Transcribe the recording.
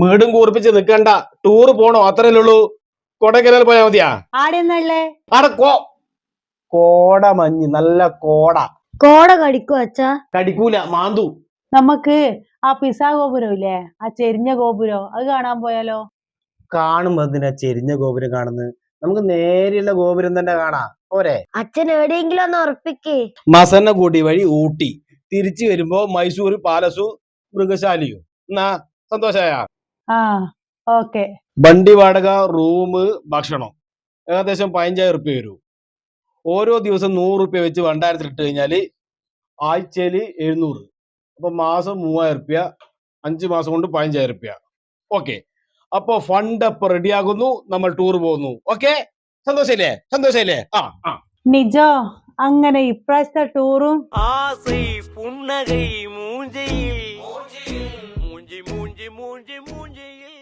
വീടും കൂർപ്പിച്ച് നിക്കണ്ട. ടൂർ പോണോ? അത്രയല്ലേ ഉള്ളൂ. കൊടൈക്കനാൽ പോയാ മതിയാ? ആടെന്നല്ലേ അവിടെ കോ കോട മഞ്ഞ്. നല്ല കോട. കോട കടിക്കോ അച്ഛാ? കടിക്കൂല. മാന്തു. നമുക്ക് ആ പിസ ഗോപുരം ഇല്ലേ? ആ ചെരിഞ്ഞ ഗോപുരം. അത് കാണാൻ പോയാലോ? കാണുമ്പോ എന്തിനാ ചെരിഞ്ഞ ഗോപുരം കാണുന്നത് നമുക്ക് നേരെയുള്ള ഗോപുരം തന്നെ കാണാം. പോരെ. അച്ഛൻ എവിടെയെങ്കിലും ഒന്ന് ഉറപ്പിക്കേ. മസന്നഗൂട്ടി വഴി ഊട്ടി. തിരിച്ചു വരുമ്പോ മൈസൂർ പാലസു മൃഗശാലിയും. എന്നാ സന്തോഷായ. ആ ഓക്കെ വണ്ടി വാടക റൂം ഭക്ഷണം ഏകദേശം പതിനഞ്ചായിരം റുപ്യ വരും ഓരോ ദിവസം നൂറ് റുപ്യ വെച്ച് ഭണ്ഡാരത്തിൽ ഇട്ട് കഴിഞ്ഞാല് ആഴ്ചയില് എഴുന്നൂറ് അപ്പൊ മാസം മൂവായിരം റുപ്യ അഞ്ച് മാസം കൊണ്ട് പതിനഞ്ചായിരം റുപ്യ ഓക്കെ അപ്പൊ ഫണ്ട് അപ്പൊ റെഡിയാകുന്നു നമ്മൾ ടൂർ പോകുന്നു ഓക്കെ സന്തോഷല്ലേ സന്തോഷല്ലേ ആ ആ നിജോ അങ്ങനെ ഇപ്രാവശ്യത്തെ ടൂറും ஆசை புன்னகை மூஞ்சையில் மூஞ்சி மூஞ்சி மூஞ்சி மூஞ்சியில்